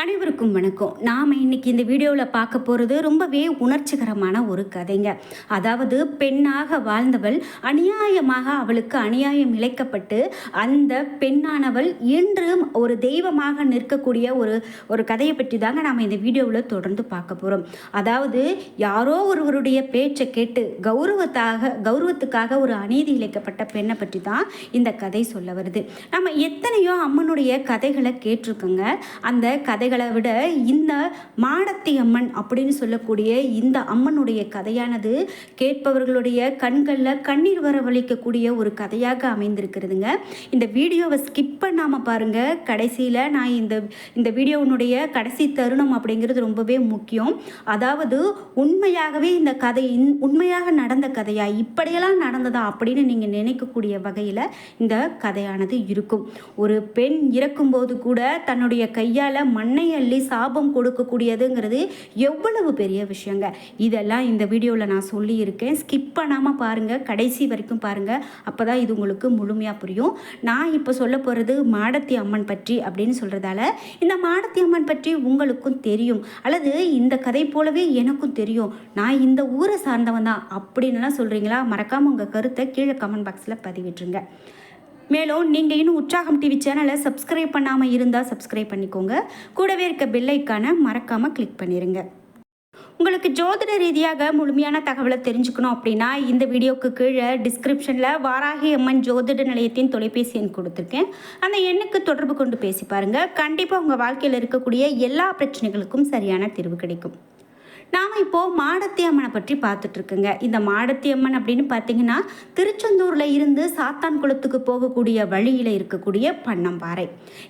அனைவருக்கும் வணக்கம். நாம் இன்னைக்கு இந்த வீடியோவில் பார்க்க போகிறது ரொம்பவே உணர்ச்சிகரமான ஒரு கதைங்க. அதாவது பெண்ணாக வாழ்ந்தவள் அநியாயமாக அவளுக்கு அநியாயம் இழைக்கப்பட்டு அந்த பெண்ணானவள் இன்று ஒரு தெய்வமாக நிற்கக்கூடிய ஒரு ஒரு கதையை பற்றி தாங்க நாம் இந்த வீடியோவில் தொடர்ந்து பார்க்க போகிறோம் அதாவது யாரோ ஒருவருடைய பேச்சை கேட்டு கௌரவத்தாக கௌரவத்துக்காக ஒரு அநீதி இழைக்கப்பட்ட பெண்ணை பற்றி தான் இந்த கதை சொல்ல வருது. நம்ம எத்தனையோ அம்மனுடைய கதைகளை கேட்டிருக்கோங்க. அந்த கதை கதைகளை விட இந்த மாடத்தி அம்மன் அப்படின்னு சொல்லக்கூடிய இந்த அம்மனுடைய கதையானது கேட்பவர்களுடைய கண்களில் கண்ணீர் வரவழைக்கக்கூடிய ஒரு கதையாக அமைந்திருக்கிறதுங்க. இந்த வீடியோவை ஸ்கிப் பண்ணாமல் பாருங்கள் கடைசியில் நான் இந்த இந்த வீடியோவினுடைய கடைசி தருணம் அப்படிங்கிறது ரொம்பவே முக்கியம். அதாவது உண்மையாகவே இந்த கதை உண்மையாக நடந்த கதையா இப்படியெல்லாம் நடந்ததா அப்படின்னு நீங்கள் நினைக்கக்கூடிய வகையில் இந்த கதையானது இருக்கும். ஒரு பெண் இறக்கும்போது கூட தன்னுடைய கையால் மண் எண்ணெய் அள்ளி சாபம் கொடுக்கக்கூடியதுங்கிறது எவ்வளவு பெரிய விஷயங்க. இதெல்லாம் இந்த வீடியோவில் நான் சொல்லியிருக்கேன். ஸ்கிப் பண்ணாமல் பாருங்கள் கடைசி வரைக்கும் பாருங்கள் அப்போ தான் இது உங்களுக்கு முழுமையாக புரியும். நான் இப்போ சொல்ல போகிறது மாடத்தி அம்மன் பற்றி அப்படின்னு சொல்கிறதால இந்த மாடத்தி அம்மன் பற்றி உங்களுக்கும் தெரியும். அல்லது இந்த கதை போலவே எனக்கும் தெரியும். நான் இந்த ஊரை சார்ந்தவன் தான் அப்படின்லாம் சொல்கிறீங்களா மறக்காமல் உங்கள் கருத்தை கீழே கமெண்ட் பாக்ஸில் பதிவிட்டுருங்க. மேலும் நீங்கள் இன்னும் உற்சாகம் டிவி சேனலை சப்ஸ்கிரைப் பண்ணாமல் இருந்தால் சப்ஸ்கிரைப் பண்ணிக்கோங்க. கூடவே இருக்க பில்லைக்கான மறக்காமல் கிளிக் பண்ணிடுங்க உங்களுக்கு ஜோதிட ரீதியாக முழுமையான தகவலை தெரிஞ்சுக்கணும் அப்படின்னா இந்த வீடியோக்கு கீழே டிஸ்கிரிப்ஷனில் வாராகி அம்மன் ஜோதிட நிலையத்தின் தொலைபேசி எண் கொடுத்துருக்கேன். அந்த எண்ணுக்கு தொடர்பு கொண்டு பேசி பாருங்கள் கண்டிப்பாக உங்கள் வாழ்க்கையில் இருக்கக்கூடிய எல்லா பிரச்சனைகளுக்கும் சரியான தீர்வு கிடைக்கும். நாம் இப்போது மாடத்தி அம்மனை பற்றி பார்த்துட்ருக்கோங்க. இந்த மாடத்தி அம்மன் அப்படின்னு பார்த்தீங்கன்னா திருச்செந்தூரில் இருந்து சாத்தான் குளத்துக்கு போகக்கூடிய வழியில் இருக்கக்கூடிய பண்ணம்பாறை.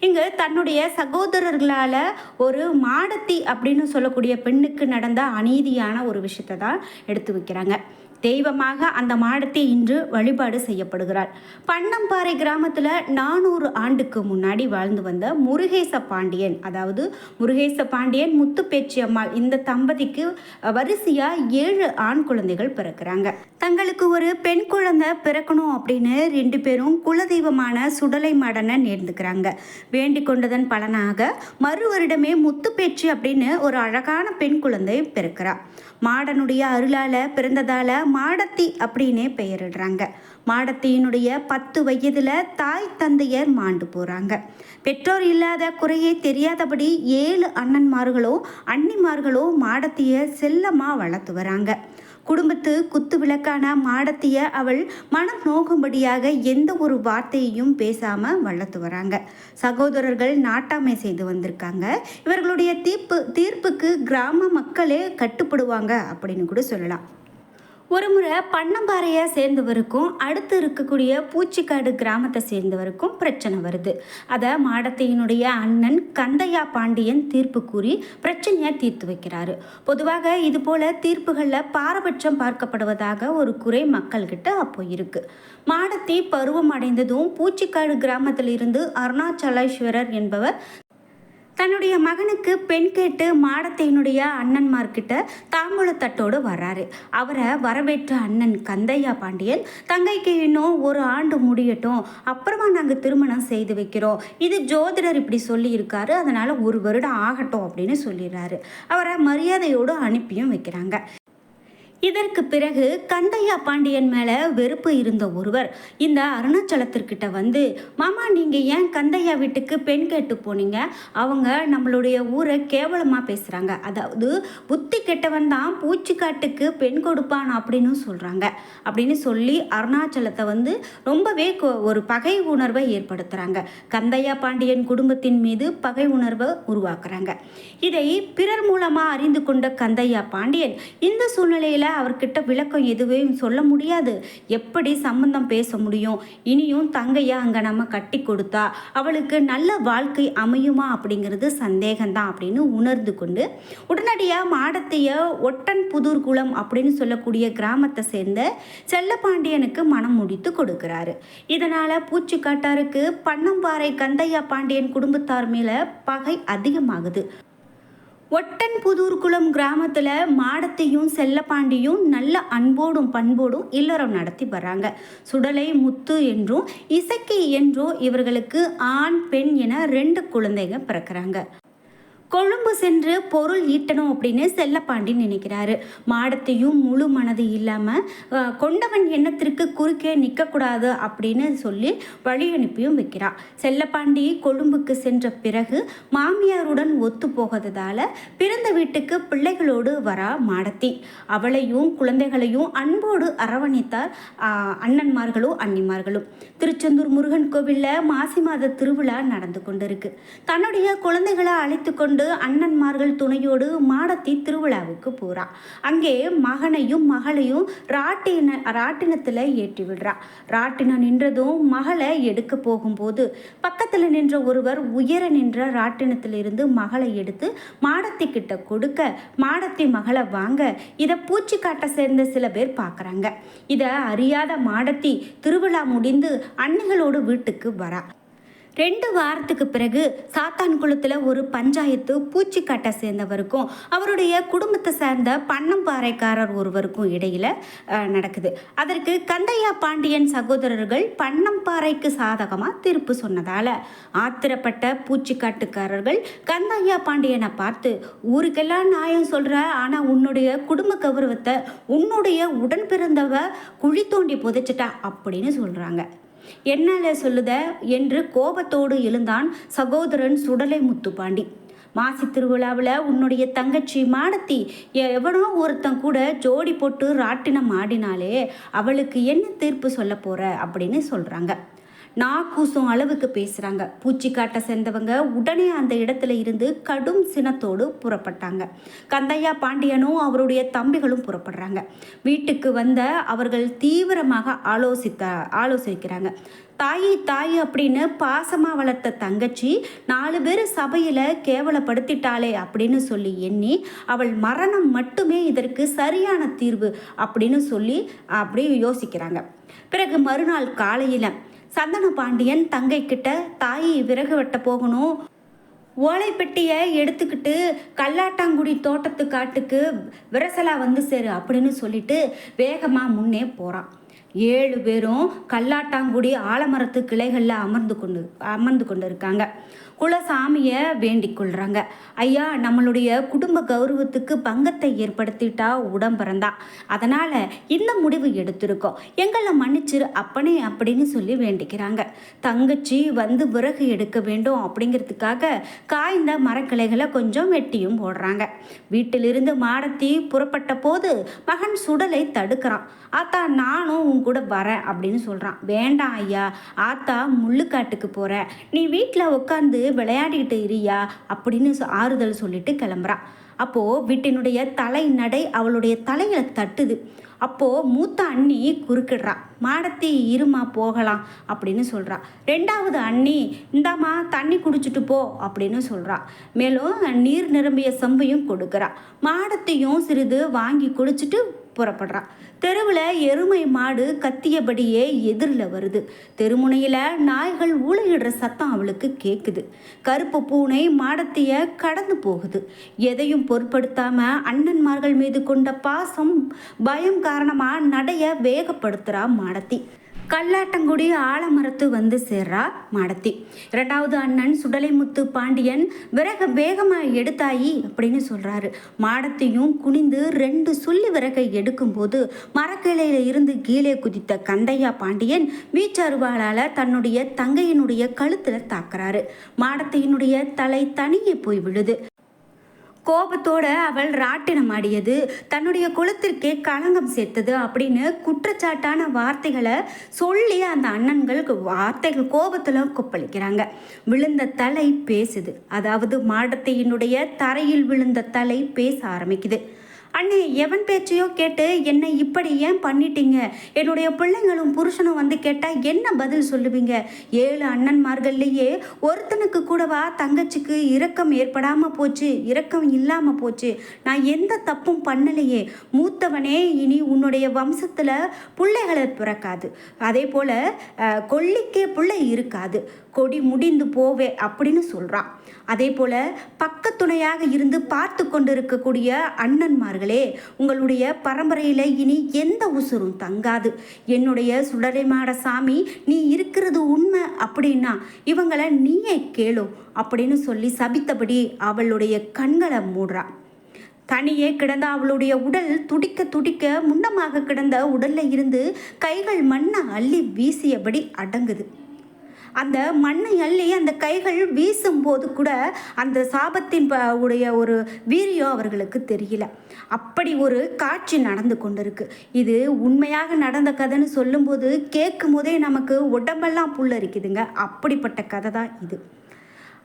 இங்கு தன்னுடைய சகோதரர்களால் ஒரு மாடத்தி அப்படின்னு சொல்லக்கூடிய பெண்ணுக்கு நடந்த அநீதியான ஒரு விஷயத்தை தான் எடுத்து வைக்கிறாங்க. தெய்வமாக அந்த மாடத்தை இன்று வழிபாடு செய்யப்படுகிறாள் பன்னம்பாறை கிராமத்தில் நானூறு ஆண்டுக்கு முன்னாடி வாழ்ந்து வந்த முருகேச பாண்டியன் அதாவது முருகேச பாண்டியன் முத்துப்பேச்சி அம்மாள் இந்த தம்பதிக்கு வரிசையாக ஏழு ஆண் குழந்தைகள் பிறக்கிறாங்க. தங்களுக்கு ஒரு பெண் குழந்தை பிறக்கணும் அப்படின்னு ரெண்டு பேரும் குலதெய்வமான சுடலை மாடனை நேர்ந்துக்கிறாங்க. வேண்டிக் கொண்டதன் பலனாக மறு வருடமே முத்துப்பேச்சு அப்படின்னு ஒரு அழகான பெண் குழந்தை பிறக்கிறார் மாடனுடைய அருளால் பிறந்ததால் மாடத்தி அப்படின்னே பெயரிடுறாங்க. மாடத்தியினுடைய பத்து வயதில் தாய் தந்தையர் மாண்டு போகிறாங்க பெற்றோர் இல்லாத குறையே தெரியாதபடி ஏழு அண்ணன்மார்களோ அண்ணிமார்களோ மாடத்தியை செல்லமாக வளர்த்து வராங்க. குடும்பத்து குத்து விளக்கான மாடத்திய அவள் மனம் நோகும்படியாக எந்த ஒரு வார்த்தையையும் பேசாம வளர்த்து வராங்க. சகோதரர்கள் நாட்டாமை செய்து வந்திருக்காங்க. இவர்களுடைய தீர்ப்பு தீர்ப்புக்கு கிராம மக்களே கட்டுப்படுவாங்க அப்படின்னு கூட சொல்லலாம். ஒரு முறை பண்ணம்பாறையை சேர்ந்தவருக்கும் அடுத்து இருக்கக்கூடிய பூச்சிக்காடு கிராமத்தை சேர்ந்தவருக்கும் பிரச்சனை வருது. அதை மாடத்தையினுடைய அண்ணன் கந்தையா பாண்டியன் தீர்ப்பு கூறி பிரச்சனையை தீர்த்து வைக்கிறாரு. பொதுவாக இது போல தீர்ப்புகளில் பாரபட்சம் பார்க்கப்படுவதாக ஒரு குறை மக்கள்கிட்ட அப்போ இருக்கு. மாடத்தி பருவம் அடைந்ததும் பூச்சிக்காடு கிராமத்தில் இருந்து அருணாச்சலேஸ்வரர் என்பவர் தன்னுடைய மகனுக்கு பெண் கேட்டு மாடத்தையினுடைய அண்ணன்மார்கிட்ட தாம்பூலத்தட்டோடு வர்றாரு. அவரை வரவேற்ற அண்ணன் கந்தையா பாண்டியன் தங்கைக்கு இன்னும் ஒரு ஆண்டு முடியட்டும் அப்புறமா நாங்கள் திருமணம் செய்து வைக்கிறோம். இது ஜோதிடர் இப்படி சொல்லியிருக்காரு அதனால் ஒரு வருடம் ஆகட்டும் அப்படின்னு சொல்லிடுறாரு. அவரை மரியாதையோடு அனுப்பியும் வைக்கிறாங்க. இதற்கு பிறகு கந்தையா பாண்டியன் மேலே வெறுப்பு இருந்த ஒருவர் இந்த அருணாச்சலத்திற்கிட்ட வந்து மாமா நீங்கள் ஏன் கந்தையா வீட்டுக்கு பெண் கேட்டு போனீங்க? அவங்க நம்மளுடைய ஊரை கேவலமாக பேசுகிறாங்க அதாவது புத்தி கெட்டவன் தான் பூச்சிக்காட்டுக்கு பெண் கொடுப்பான் அப்படின்னு சொல்கிறாங்க அப்படின்னு சொல்லி அருணாச்சலத்தை வந்து ரொம்பவே ஒரு பகை உணர்வை ஏற்படுத்துகிறாங்க கந்தையா பாண்டியன் குடும்பத்தின் மீது பகை உணர்வை உருவாக்குறாங்க. இதை பிறர் மூலமாக அறிந்து கொண்ட கந்தையா பாண்டியன் இந்த சூழ்நிலையில் அவர்கிட்ட விளக்கம் எதுவும் சொல்ல முடியாது. எப்படி சம்பந்தம் பேச முடியும்? இனியும் தங்கையை அங்கே நம்ம கட்டி கொடுத்தா அவளுக்கு நல்ல வாழ்க்கை அமையுமா அப்படிங்கிறது சந்தேகம்தான் அப்படின்னு உணர்ந்து கொண்டு உடனடியாக மாடத்தைய ஒட்டன் புதூர் குளம் அப்படின்னு சொல்லக்கூடிய கிராமத்தை சேர்ந்த செல்லப்பாண்டியனுக்கு மனம் முடித்து கொடுக்கிறாரு. இதனால் பூச்சிக்காட்டாருக்கு பன்னம்பாறை கந்தையா பாண்டியன் குடும்பத்தார் மேலே பகை அதிகமாகுது. ஒட்டன் புதூர்குளம் கிராமத்தில் மாடத்தையும் செல்லப்பாண்டியும் நல்ல அன்போடும் பண்போடும் இல்லறம் நடத்தி வர்றாங்க. சுடலை முத்து என்றும் இசக்கி என்றும் இவர்களுக்கு ஆண் பெண் என ரெண்டு குழந்தைங்க பிறக்கிறாங்க. கொழும்பு சென்று பொருள் ஈட்டணும் அப்படின்னு செல்லப்பாண்டி நினைக்கிறாரு. மாடத்தையும் முழு மனது இல்லாமல் கொண்டவன் எண்ணத்திற்கு குறுக்கே நிற்கக்கூடாது அப்படின்னு சொல்லி வழி அனுப்பியும் வைக்கிறான் செல்லப்பாண்டி கொழும்புக்கு சென்ற பிறகு மாமியாருடன் ஒத்து போகாததால் பிறந்த வீட்டுக்கு பிள்ளைகளோடு வரா மாடத்தி. அவளையும் குழந்தைகளையும் அன்போடு அரவணைத்தார் அண்ணன்மார்களும் அன்னிமார்களும் திருச்செந்தூர் முருகன் கோவிலில் மாசி மாத திருவிழா நடந்து கொண்டிருக்கு. தன்னுடைய குழந்தைகளை அழைத்து கொண்டு அண்ணன்மார்கள் துணையோடு மாடத்தி திருவிழாவுக்கு போறா. அங்கே மகனையும் மகளையும் ராட்டின ராட்டினத்தில் ஏற்றி விடுறா. ராட்டினம் நின்றதும் மகளை எடுக்க போகும்போது பக்கத்தில் நின்ற ஒருவர் உயர நின்ற ராட்டினத்திலிருந்து மகளை எடுத்து மாடத்தி கிட்ட கொடுக்க மாடத்தி மகளை வாங்க இதை பூச்சி காட்ட சேர்ந்த சில பேர் பார்க்குறாங்க இதை அறியாத மாடத்தி திருவிழா முடிந்து அன்னைகளோடு வீட்டுக்கு வரா. ரெண்டு வாரத்துக்கு பிறகு சாத்தான்குளத்தில் ஒரு பஞ்சாயத்து பூச்சிக்காட்டை சேர்ந்தவருக்கும் அவருடைய குடும்பத்தை சார்ந்த பன்னம்பாறைக்காரர் ஒருவருக்கும் இடையில் நடக்குது. அதற்கு கந்தையா பாண்டியன் சகோதரர்கள் பன்னம்பாறைக்கு சாதகமாக தீர்ப்பு சொன்னதால் ஆத்திரப்பட்ட பூச்சிக்காட்டுக்காரர்கள் கந்தையா பாண்டியனை பார்த்து ஊருக்கெல்லாம் நியாயம் சொல்கிற ஆனால் உன்னுடைய குடும்ப கௌரவத்தை உன்னுடைய உடன் பிறந்தவ குழி தோண்டி புதைச்சிட்டா அப்படின்னு சொல்கிறாங்க என்னால சொல்லுத? என்று கோபத்தோடு எழுந்தான் சகோதரன் சுடலை முத்துப்பாண்டி. மாசி திருவிழாவில் உன்னுடைய தங்கச்சி மாடத்தி எவனோ ஒருத்தன் கூட ஜோடி போட்டு ராட்டினம் ஆடினாலே அவளுக்கு என்ன தீர்ப்பு சொல்ல போற? அப்படின்னு சொல்கிறாங்க நாக்கூசும் அளவுக்கு பேசுகிறாங்க பூச்சிக்காட்டை சேர்ந்தவங்க உடனே அந்த இடத்துல இருந்து கடும் சினத்தோடு புறப்பட்டாங்க. கந்தையா பாண்டியனும் அவருடைய தம்பிகளும் புறப்படுறாங்க. வீட்டுக்கு வந்த அவர்கள் தீவிரமாக ஆலோசித்த ஆலோசிக்கிறாங்க. தாயி தாய் அப்படின்னு பாசமாக வளர்த்த தங்கச்சி நாலு பேர் சபையில் கேவலப்படுத்திட்டாளே அப்படின்னு சொல்லி எண்ணி அவள் மரணம் மட்டுமே இதற்கு சரியான தீர்வு அப்படின்னு சொல்லி அப்படி யோசிக்கிறாங்க. பிறகு மறுநாள் காலையில் சந்தன பாண்டியன் தங்கை கிட்ட தாய் விறகு வெட்ட போகணும். ஓலை பெட்டியை எடுத்துக்கிட்டு கல்லாட்டாங்குடி தோட்டத்து காட்டுக்கு விரசலா வந்து சேரு அப்படின்னு சொல்லிட்டு வேகமாக முன்னே போகிறான் ஏழு பேரும் கல்லாட்டாங்குடி ஆலமரத்து கிளைகளில் அமர்ந்து கொண்டு அமர்ந்து கொண்டு இருக்காங்க குலசாமியை வேண்டிக் கொள்கிறாங்க ஐயா நம்மளுடைய குடும்ப கௌரவத்துக்கு பங்கத்தை ஏற்படுத்திட்டா உடம்பிறந்தா அதனால் இந்த முடிவு எடுத்திருக்கோம். எங்களை மன்னிச்சிரு அப்பனே அப்படின்னு சொல்லி வேண்டிக்கிறாங்க. தங்கச்சி வந்து விறகு எடுக்க வேண்டும் அப்படிங்கிறதுக்காக காய்ந்த மரக்கிளைகளை கொஞ்சம் வெட்டியும் போடுறாங்க. வீட்டிலிருந்து மாடத்தி புறப்பட்ட போது மகன் சுடலை தடுக்கிறான். ஆத்தா நானும் உன் கூட வரேன் அப்படின்னு சொல்கிறான் வேண்டாம் ஐயா ஆத்தா முள்ளுக்காட்டுக்கு போகிற நீ வீட்டில் உட்காந்து விளையாடிக்கிட்டு இரியா அப்படின்னு சொ- ஆறுதல் சொல்லிட்டு கிளம்புறான். அப்போது வீட்டினுடைய தலை நடை அவளுடைய தலையில் தட்டுது. அப்போது மூத்த அண்ணி குறுக்கிடுறா. மாடத்தி இருமா போகலாம் அப்படின்னு சொல்கிறா ரெண்டாவது அண்ணி இந்தாம்மா தண்ணி குடிச்சிட்டு போ அப்படின்னு சொல்கிறா மேலும் நீர் நிரம்பிய செம்பையும் கொடுக்குறா. மாடத்தையும் சிறிது வாங்கி குடிச்சிட்டு புறப்படுறான். தெருவில் எருமை மாடு கத்தியபடியே எதிரில் வருது. தெருமுனையில் நாய்கள் ஊழையிடுற சத்தம் அவளுக்கு கேட்குது கருப்பு பூனை மாடத்தைய கடந்து போகுது. எதையும் பொருட்படுத்தாம அண்ணன்மார்கள் மீது கொண்ட பாசம் பயம் காரணமாக நடைய வேகப்படுத்துகிறா மாடத்தி. கல்லாட்டங்குடி ஆலமரத்து வந்து சேர்றா மாடத்தி. இரண்டாவது அண்ணன் சுடலைமுத்து பாண்டியன் விறக வேகமாக எடுத்தாயி அப்படின்னு சொல்கிறாரு மாடத்தையும் குனிந்து ரெண்டு சொல்லி விறகை எடுக்கும்போது மரக்கிளையில் இருந்து கீழே குதித்த கந்தையா பாண்டியன் வீச்சருவாளால் தன்னுடைய தங்கையினுடைய கழுத்தில் தாக்குறாரு. மாடத்தையினுடைய தலை தனியே போய் விழுது. கோபத்தோட அவள் ராட்டினம் ஆடியது. தன்னுடைய குலத்திற்கே களங்கம் சேர்த்தது அப்படின்னு குற்றச்சாட்டான வார்த்தைகளை சொல்லி அந்த அண்ணன்கள் வார்த்தைகள் கோபத்தில் கொப்பளிக்கிறாங்க. விழுந்த தலை பேசுது. அதாவது மாடத்தையினுடைய தரையில் விழுந்த தலை பேச ஆரம்பிக்குது. அண்ணே எவன் பேச்சையோ கேட்டு என்னை இப்படி ஏன் பண்ணிட்டீங்க? என்னுடைய பிள்ளைங்களும் புருஷனும் வந்து கேட்டால் என்ன பதில் சொல்லுவீங்க? ஏழு அண்ணன்மார்கள்லேயே ஒருத்தனுக்கு கூடவா தங்கச்சிக்கு இரக்கம் ஏற்படாமல் போச்சு இரக்கம் இல்லாமல் போச்சு. நான் எந்த தப்பும் பண்ணலையே. மூத்தவனே இனி உன்னுடைய வம்சத்தில் பிள்ளைகளை பிறக்காது. அதே போல் கொல்லிக்கே பிள்ளை இருக்காது. கொடி முடிந்து போவே அப்படின்னு சொல்கிறான் அதே போல் பக்கத்துணையாக இருந்து பார்த்து கொண்டு இருக்கக்கூடிய அண்ணன்மார்களே உங்களுடைய பரம்பரையில் இனி எந்த உசுரும் தங்காது. என்னுடைய சுடலைமாட சாமி நீ இருக்கிறது உண்மை அப்படின்னா இவங்களை நீயே கேளு அப்படின்னு சொல்லி சபித்தபடி அவளுடைய கண்களை மூடுறான். தனியே கிடந்த அவளுடைய உடல் துடிக்க துடிக்க முன்னமாக கிடந்த உடல்ல இருந்து கைகள் மண்ணை அள்ளி வீசியபடி அடங்குது. அந்த மண்ணை அள்ளி அந்த கைகள் வீசும்போது கூட அந்த சாபத்தின் ப உடைய ஒரு வீரியம் அவர்களுக்கு தெரியல. அப்படி ஒரு காட்சி நடந்து கொண்டிருக்கு. இது உண்மையாக நடந்த கதைன்னு சொல்லும்போது கேட்கும் போதே நமக்கு உடம்பெல்லாம் புல்லரிக்குதுங்க. அப்படிப்பட்ட கதை தான் இது.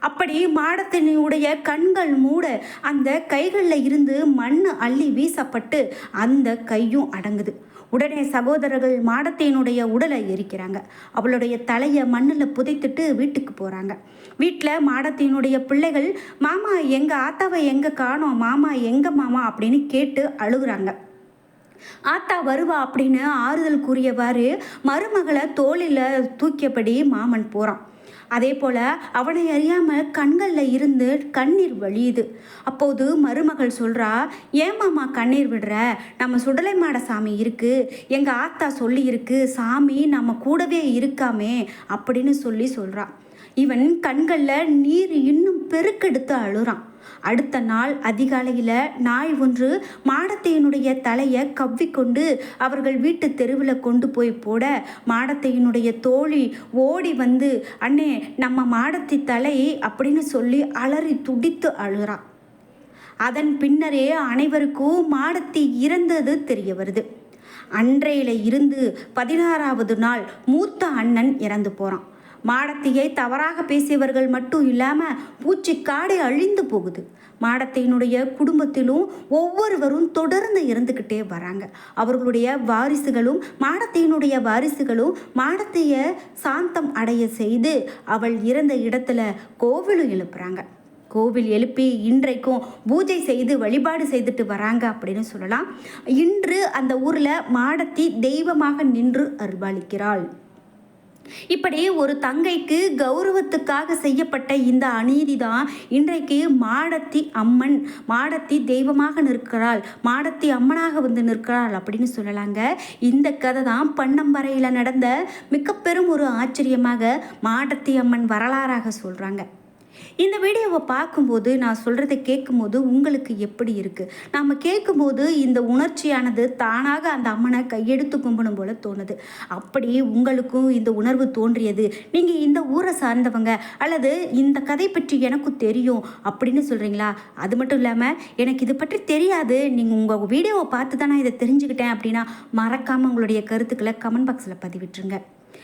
அப்படி மாடத்தினுடைய கண்கள் மூட அந்த கைகளில் இருந்து மண் அள்ளி வீசப்பட்டு அந்த கையும் அடங்குது. உடனே சகோதரர்கள் மாடத்தினுடைய உடலை எரிக்கிறாங்க. அவளுடைய தலையை மண்ணில் புதைத்துட்டு வீட்டுக்கு போகிறாங்க வீட்டில் மாடத்தினுடைய பிள்ளைகள் மாமா எங்கள் ஆத்தாவை எங்கே காணோம்? மாமா எங்கே மாமா? அப்படின்னு கேட்டு அழுகுறாங்க. ஆத்தா வருவா? அப்படின்னு ஆறுதல் கூறியவாறு மருமகளை தோளில் தூக்கியபடி மாமன் போகிறான் அதே போல் அவனை அறியாமல் கண்களில் இருந்து கண்ணீர் வழியுது. அப்போது மருமகள் சொல்கிறா மாமா கண்ணீர் விடுற? நம்ம சுடலை மாட சாமி இருக்கு. எங்கள் ஆத்தா சொல்லி இருக்கு. சாமி நம்ம கூடவே இருக்காமே அப்படின்னு சொல்லி சொல்கிறான் இவன் கண்களில் நீர் இன்னும் பெருக்கெடுத்து அழுறான். அடுத்த நாள் அதிகாலையில் நாய் ஒன்று மாடத்தையனுடைய தலையை கவ்விக்கொண்டு அவர்கள் வீட்டு தெருவில் கொண்டு போய் போட மாடத்தையனுடைய தோழி ஓடி வந்து அண்ணே நம்ம மாடத்தி தலை அப்படின்னு சொல்லி அலறி துடித்து அழுறான் அதன் பின்னரே அனைவருக்கும் மாடத்தி இறந்தது தெரிய வருது. அன்றையில இருந்து பதினாறாவது நாள் மூத்த அண்ணன் இறந்து போகிறான் மாடத்தையை தவறாக பேசியவர்கள் மட்டும் இல்லாமல் பூச்சி காடை அழிந்து போகுது. மாடத்தையினுடைய குடும்பத்திலும் ஒவ்வொருவரும் தொடர்ந்து இருந்துக்கிட்டே வராங்க. அவர்களுடைய வாரிசுகளும் மாடத்தையினுடைய வாரிசுகளும் மாடத்தைய சாந்தம் அடைய செய்து அவள் இறந்த இடத்துல கோவிலும் எழுப்புறாங்க. கோவில் எழுப்பி இன்றைக்கும் பூஜை செய்து வழிபாடு செய்துட்டு வராங்க அப்படின்னு சொல்லலாம். இன்று அந்த ஊரில் மாடத்தி தெய்வமாக நின்று அருள்பாலிக்கிறாள். இப்படி ஒரு தங்கைக்கு கௌரவத்துக்காக செய்யப்பட்ட இந்த அநீதி தான் இன்றைக்கு மாடத்தி அம்மன் மாடத்தி தெய்வமாக நிற்கிறாள் மாடத்தி அம்மனாக வந்து நிற்கிறாள் அப்படின்னு சொல்லலாங்க. இந்த கதை தான் பன்னம்பறையில் நடந்த மிக பெரும் ஒரு ஆச்சரியமாக மாடத்தி அம்மன் வரலாறாக சொல்கிறாங்க இந்த வீடியோவை பார்க்கும்போது நான் சொல்கிறத கேட்கும்போது உங்களுக்கு எப்படி இருக்குது நாம் கேட்கும்போது இந்த உணர்ச்சியானது தானாக அந்த அம்மனை கையெடுத்து கும்பிடும் போல தோணுது. அப்படி உங்களுக்கும் இந்த உணர்வு தோன்றியது. நீங்கள் இந்த ஊரை சார்ந்தவங்க அல்லது இந்த கதை பற்றி எனக்கு தெரியும் அப்படின்னு சொல்கிறீங்களா அது மட்டும் இல்லாமல் எனக்கு இது பற்றி தெரியாது. நீங்கள் உங்கள் வீடியோவை பார்த்து தான் நான் இதை தெரிஞ்சுக்கிட்டேன் அப்படின்னா மறக்காமல் உங்களுடைய கருத்துக்களை கமெண்ட் பாக்ஸில் பதிவிட்டுருங்க.